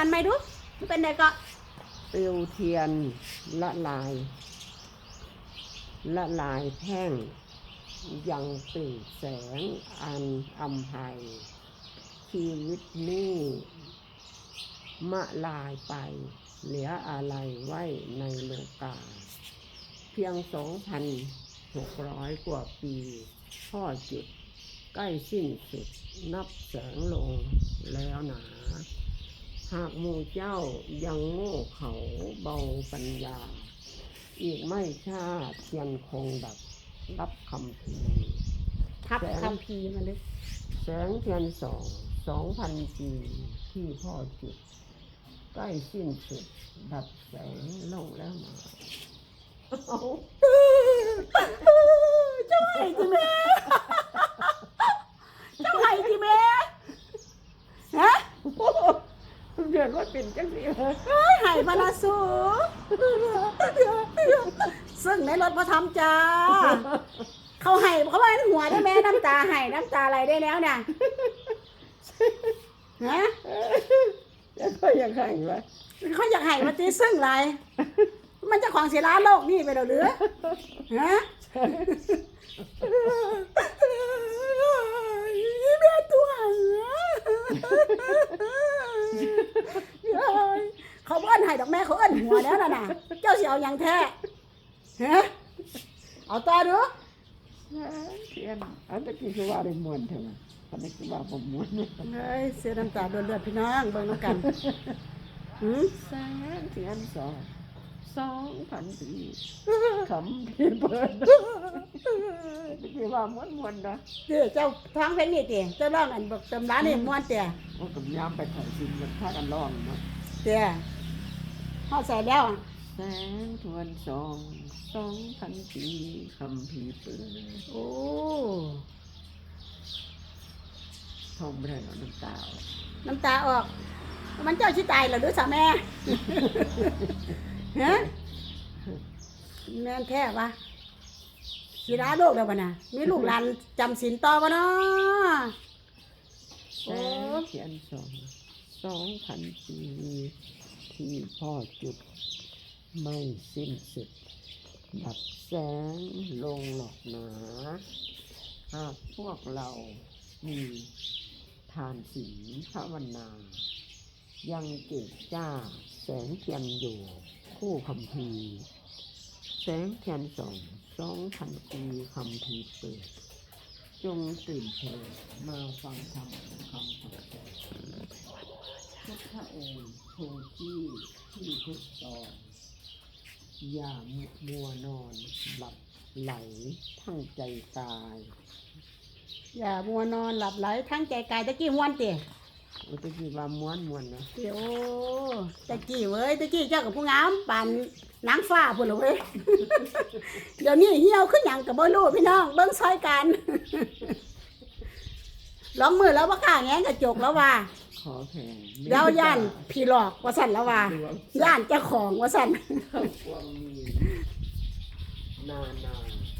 อ่านไหมดูมันเป็นไงก็เปลวเทียนละลาย ละลายแท่งยังเปล่งแสงอันอำไพยชีวิตนี้มะลายไป เหลืออะไรไว้ในโลกา เพียงสองพันหกร้อยกว่าปีพ่อจุด ใกล้สิ้นสุดนับแสงลงแล้ว หนาหากหมู่เจ้ายังโง่เขาเบาปัญญา อีกไม่ช้าเทียนคงดับรับคำพีทับคำพีร์มาเลยแสงเทียนสองสองพันปีที่พ่อจุด ใกล้สิ้นสุด ดับแสงลงแล้วมาเอา เจ้าไห้ที่แม่เจ้าไห้ที่แม่ฮะ เดือนว่าเป็นจังสิเลยเฮ้ยไห้พนาสูซึ่งในรถพระธรรมจ้า เขาไห้เขาว่าหัวได้แม่น้ำตาไห้น้ำตาอะไรได้แล้วเนี่ยฮะแล้วก็ยังไงวะเขาอยากไห้มาตีซึ่งไร มันจะของเสียร้านโลกนี่ไปแล้วหรือฮะแม่ตัวไห้ เขาเอิ้นไห้ดอกแม่เขาเอิ้นหัวแล้วน่ะน่ะ เจ้าเสียวยังแท้ฮะเอาต่อดูเทียนอันตะกี้คือว่าได้มวนเถอะอันนี้คือว่าผมมวนเนี่ยเฮ้ยเสียน้ำตาเดือดๆพี่น้องเบิ่งน้ำกันหืมแสงเทียนสองสองพันปีคำพีเปิดตะกี้ว่าม้วนมวนๆนะเดี๋ยวเจ้าทางเพลงนี่เตี๋ยเจ้าร้องอันบอกตำร้านนี่ม้วนเตี๋ยว่ากับยามไปถ่ายซิมมันพากันร้องเนาะเตี๋ย เฮาใส่แล้วอะแสงทวนสองสองพันปีคำพีเปิดโอ้ท่องไม่ได้หรอกน้ำตาออกน้ำตาออก มันเจ้าชิตายเหรอหรือสาแม่ฮะแม่นแท้ปะสิร้าโลกแล้วปะน่ะมีลูกหลานจำศีลต่อปะเนาะแสโอ้งเทียนสองสองพันปี ที่พ่อจุด ไม่สิ้นสุด ดับแสงลงหลอกหนาหากพวกเรามีทานศีลภาวนา ยังเกิดจ้าแสงเทียนอยู่คู่คำพีแสงเทียนสองสองพันปีคำพีเปิด จงตื่นเถิดมาฟังธรรมคำสั่งสอนพุทธ องค์โทที่ที่ทุกตอนอย่ามัวนอนหลับไหลทั้งใจกาย อย่ามัวนอนหลับไหลทั้งใจกายตะกี้ม้วนเตี๋ยอุตกิว่าม้วนม้วนนะเดี๋ยวตะกี้เว้ยตะกี้เจ้ากับผู้งามปานนางฟ้าพุ่นเหรอเว้ยเดี๋ยวนี้เหี่ยวขึ้นหยังกับบ่รู้พี่น้องเบิ่งซอยกันร้องมือแล้วว่าข้าแงนกระจกแล้วว่า อแผ่แล้วย่านพีหลอกว่สั่นละว่าย่านเจ้าของว่สั่น นานๆ